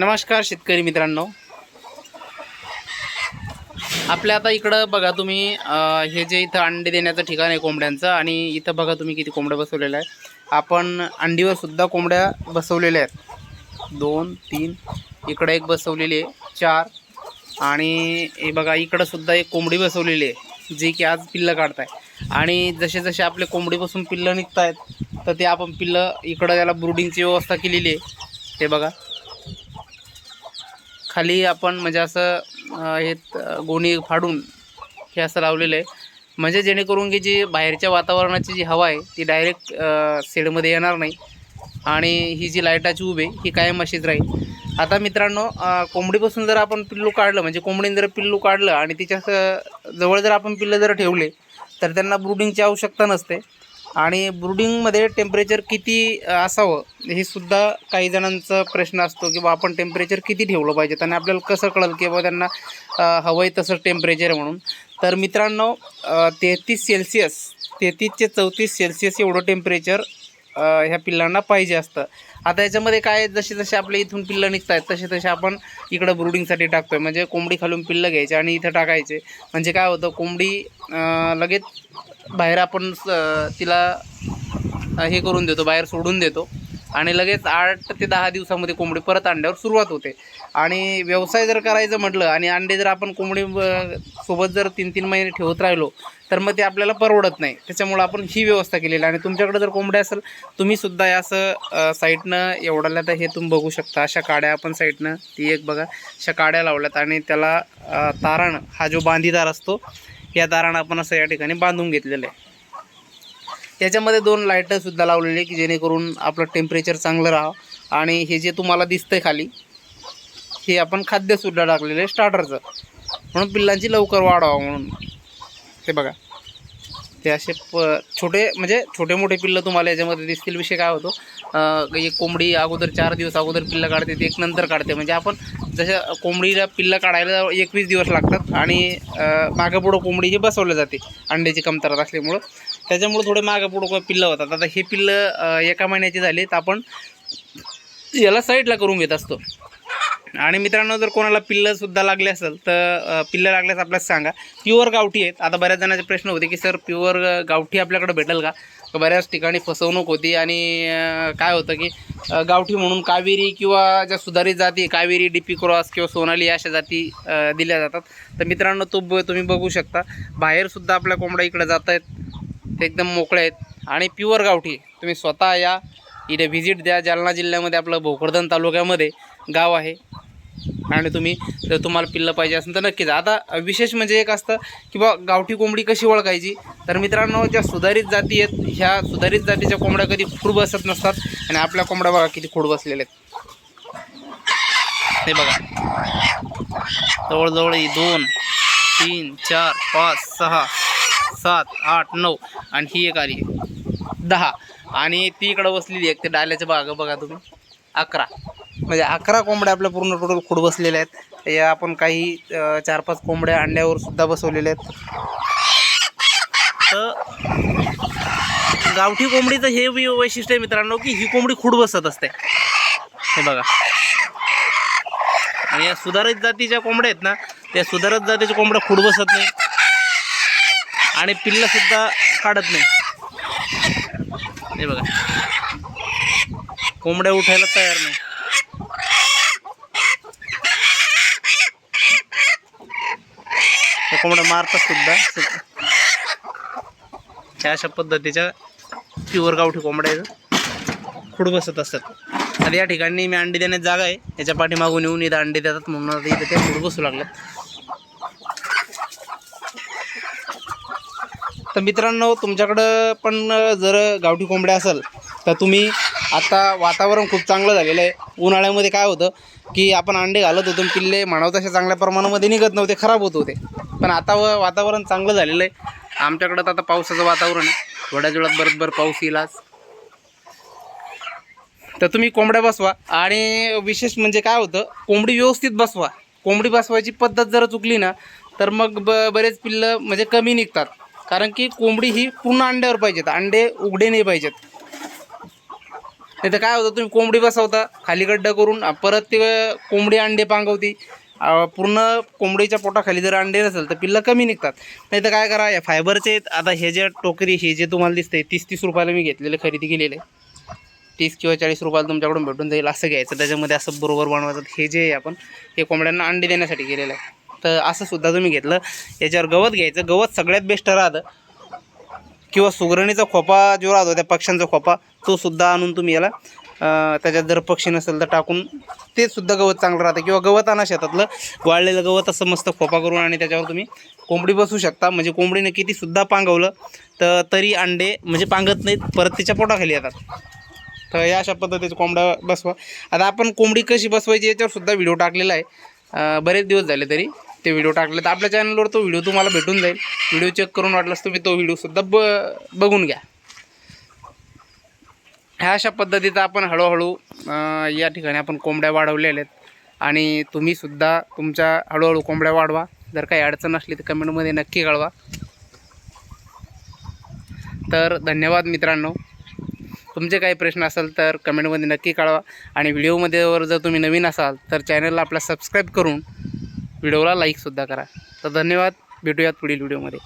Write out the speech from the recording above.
नमस्कार शेतकरी मित्रांनो. आपल्या आता इकडं बघा तुम्ही अं, हे जे इथं अंडे देण्याचं ठिकाण आहे कोंबड्यांचं आणि इथं बघा तुम्ही किती कोंबड्या बसवलेल्या आहे आपण अंडीवर सुद्धा कोंबड्या बसवलेल्या आहेत. दोन तीन इकडं एक बसवलेली आहे चार आणि हे बघा इकडं सुद्धा एक कोंबडी बसवलेली आहे जी की आज पिल्लं काढत आहे आणि जसे जसे आपले कोंबडीपासून पिल्लं निघत आहेत तर ते आपण पिल्लं इकडं याला ब्रुडिंगची व्यवस्था केलेली आहे. हे बघा. खाली आपण म्हणजे असं हे गोणी फाडून हे असं लावलेलं आहे. म्हणजे जेणेकरून की जी बाहेरच्या वातावरणाची जी हवा आहे ती डायरेक्ट शेडमध्ये येणार नाही. आणि ही जी लाईटाची उभे ही कायम अशीच राहील. आता मित्रांनो कोंबडीपासून जर आपण पिल्लू काढलं म्हणजे कोंबडीने जर पिल्लू काढलं आणि तिच्या जवळ जर आपण पिल्लं जर ठेवले तर त्यांना ब्रुडिंगची आवश्यकता नसते. आणि ब्रुडिंगमध्ये टेम्परेचर किती असावं? हे सुद्धा काही जणांचा प्रश्न असतो की बा आपण टेम्परेचर किती ठेवलं पाहिजे आणि आपल्याला कसं कळलं की बाबा त्यांना हवं आहे तसं टेम्परेचर म्हणून. तर मित्रांनो तेहतीस सेल्सिअस तेहतीस ते चौतीस सेल्सिअस एवढं टेम्परेचर ह्या पिल्लांना पाहिजे असतं. आता याच्यामध्ये काय जसे जसे आपल्या इथून पिल्लं निघत आहेत तसे तसे आपण इकडं ब्रुडिंगसाठी टाकतो आहे म्हणजे कोंबडी खालून पिल्लं घ्यायचे आणि इथं टाकायचे. म्हणजे काय होतं कोंबडी लगेच बाहेर आपण स- तिला हे करून देतो बाहेर सोडून देतो. आणि लगेच आठ ते दहा दिवसामध्ये कोंबडी परत अंड्यावर सुरुवात होते. आणि व्यवसाय जर करायचं म्हटलं आणि अंडे जर आपण कोंबडी सोबत जर तीन तीन महिने ठेवत राहिलो तर मग ते आपल्याला परवडत नाही. त्याच्यामुळं आपण ही व्यवस्था केलेली आणि तुमच्याकडे जर कोंबड्या असेल तुम्हीसुद्धा या असं साईटनं साईडनं एवढ्याला तर हे तुम्ही बघू शकता. अशा काड्या आपण साईडनं ती एक बघा अशा काड्या लावल्यात आणि त्याला तारण हा जो बांधीदार असतो या दारानं आपण असं या ठिकाणी बांधून घेतलेलं आहे. याच्यामध्ये दोन लाईटंसुद्धा लावलेली आहे की जेणेकरून आपलं टेम्परेचर चांगलं राहावं. आणि हे जे तुम्हाला दिसतं आहे खाली हे आपण खाद्यसुद्धा टाकलेलं आहे स्टार्टरचं म्हणून पिल्लांची लवकर वाढ व्हावं म्हणून. हे बघा. ते असे प छोटे म्हणजे छोटे मोठे पिल्लं तुम्हाला याच्यामध्ये दिसतील. विषय काय होतो? एक कोंबडी अगोदर चार दिवस अगोदर पिल्लं काढते ते एक नंतर काढते. म्हणजे आपण जसं कोंबडीला पिल्लं काढायला एकवीस दिवस लागतात आणि मागेपुढं कोंबडी ही बसवली जाते अंड्याची कमतरता असल्यामुळं. त्याच्यामुळं थोडे मागेपुढं पिल्लं होतात. आता हे पिल्लं एका महिन्याची झाली तर आपण याला साईडला करून घेत असतो. आणि मित्रांनो जर कोणाला पिल्लं सुद्धा लागले असेल तर पिल्लं लागल्यास आपल्याला सांगा. प्युअर गावठी आहेत. आता बऱ्याच जणांचे प्रश्न होते की सर प्युअर गावठी आपल्याकडे भेटेल का? बऱ्याच ठिकाणी फसवणूक होती आणि काय होतं की गावठी म्हणून कावेरी किंवा ज्या सुधारित जाती कावेरी डी पी क्रॉस किंवा सोनाली अशा जाती दिल्या जातात. तर मित्रांनो तो तुम्ही बघू शकता. बाहेरसुद्धा आपल्या कोंबड्या इकडे जात आहेत. ते एकदम मोकळे आहेत. आणि प्युअर गावठी तुम्ही स्वतः या इथे व्हिजिट द्या. जालना जिल्ह्यामध्ये आपलं भोकरदन तालुक्यामध्ये गाव आहे. आणि तुम्ही जर तुम्हाला पिल्लं पाहिजे असेल तर नक्कीच. आता विशेष म्हणजे एक असतं की बा गावठी कोंबडी कशी ओळखायची? तर मित्रांनो ज्या सुधारित जाती आहेत ह्या सुधारित जातीच्या कोंबड्या कधी खूड बसत नसतात आणि आपल्या कोंबड्या बघा किती खूड बसलेल्या आहेत. हे बघा. जवळजवळ ही दोन तीन चार पाच सहा सात आठ नऊ आणि ही एक आली. दहा. आणि ती इकडं बसलेली आहे. ते डाल्याच्या बागा बघा तुम्ही. अकरा. म्हणजे अकरा कोंबड्या आपल्या पूर्ण टोटल खुड बसलेल्या आहेत. या आपण काही चार पाच कोंबड्या अंड्यावर सुद्धा बसवलेल्या आहेत. तर गावठी कोंबडीचं हे वैशिष्ट्य आहे मित्रांनो की ही कोंबडी खुड बसत असते. हे बघा. आणि या सुधारित जातीच्या कोंबड्या आहेत ना त्या सुधारित जातीच्या कोंबड्या खुड बसत नाही. आणि पिल्लंसुद्धा काढत नाही. हे बघा. कोंबड्या उठायला तयार नाही. कोंबड्या मारतात सुद्धा. ह्या अशा पद्धतीच्या प्युअर गावठी कोंबड्या आहेत. खुड बसत असतात. आता या ठिकाणी मी अंडी देण्यात जागा आहे. याच्या पाठीमागून येऊन इथं अंडी देतात म्हणून आता इथं ते खुड बसू लागल्यात तर मित्रांनो तुमच्याकडं पण जर गावठी कोंबड्या असेल तर तुम्ही आता वातावरण खूप चांगलं झालेलं आहे. उन्हाळ्यामध्ये काय होतं की आपण अंडे घालत होतो पिल्ले म्हणावं तशा चांगल्या प्रमाणामध्ये निघत नव्हते खराब होत होते. पण आता व वातावरण चांगलं झालेलं आहे. आमच्याकडं तर आता पावसाचं वातावरण आहे. थोड्याच वेळात बरोबर पाऊस येईल तर तुम्ही कोंबड्या बसवा. आणि विशेष म्हणजे काय होतं कोंबडी व्यवस्थित बसवा. कोंबडी बसवायची पद्धत जर चुकली ना तर मग ब बरेच पिल्लं म्हणजे कमी निघतात. कारण की कोंबडी ही पूर्ण अंड्यावर पाहिजेत. अंडे उघडे नाही पाहिजेत. नाही तर काय होतं तुम्ही कोंबडी बसवता खाली गड्डा करून परत ते कोंबडी अंडे पांगवती. पूर्ण कोंबडीच्या पोटाखाली जर अंडे नसेल तर पिल्लं कमी निघतात. नाही तर काय करा या फायबरचे आता हे जे टोकरी हे जे तुम्हाला दिसते तीस तीस रुपयाला मी घेतलेले खरेदी केलेले. तीस किंवा चाळीस रुपयाला तुमच्याकडून भेटून जाईल असं घ्यायचं. त्याच्यामध्ये असं बरोबर बनवायचं. हे जे आहे आपण हे कोंबड्यांना अंडे देण्यासाठी केलेलं आहे. तर असं सुद्धा तुम्ही घेतलं. याच्यावर गवत घ्यायचं. गवत सगळ्यात बेस्ट राहतं. किंवा सुगरणीचा खोपा जो राहतो त्या पक्ष्यांचा खोपा तो सुद्धा आणून तुम्ही याला त्याच्यात जर पक्षी नसेल तर टाकून ते सुद्धा गवत चांगलं राहतं. किंवा गवत आणा शेतातलं. वाळलेलं गवत असं मस्त खोपा करून आणि त्याच्यावर तुम्ही कोंबडी बसवू शकता. म्हणजे कोंबडीने कितीसुद्धा पांगवलं तर तरी अंडे म्हणजे पांगत नाहीत परत तिच्या पोटाखाली येतात. तर या अशा पद्धतीचं कोंबडा बसवा. आता आपण कोंबडी कशी बसवायची याच्यावर सुद्धा व्हिडिओ टाकलेला आहे. बरेच दिवस झाले तरी ते व्हिडिओ टाकले तर आपल्या चॅनलवर तो व्हिडिओ तुम्हाला भेटून जाईल. व्हिडिओ चेक करून वाटलास तुम्ही तो व्हिडिओसुद्धा ब बघून घ्या. ह्या अशा पद्धतीचं आपण हळूहळू या ठिकाणी आपण कोंबड्या वाढवलेल्या आहेत. आणि तुम्हीसुद्धा तुमच्या हळूहळू कोंबड्या वाढवा. जर काही अडचण असली तर कमेंटमध्ये नक्की कळवा. तर धन्यवाद मित्रांनो. तुमचे काही प्रश्न असेल तर कमेंटमध्ये नक्की कळवा. आणि व्हिडिओमध्ये वर जर तुम्ही नवीन असाल तर चॅनलला आपला सबस्क्राईब करून व्हिडिओला लाईकसुद्धा करा. तर धन्यवाद. भेटूयात पुढील व्हिडिओमध्ये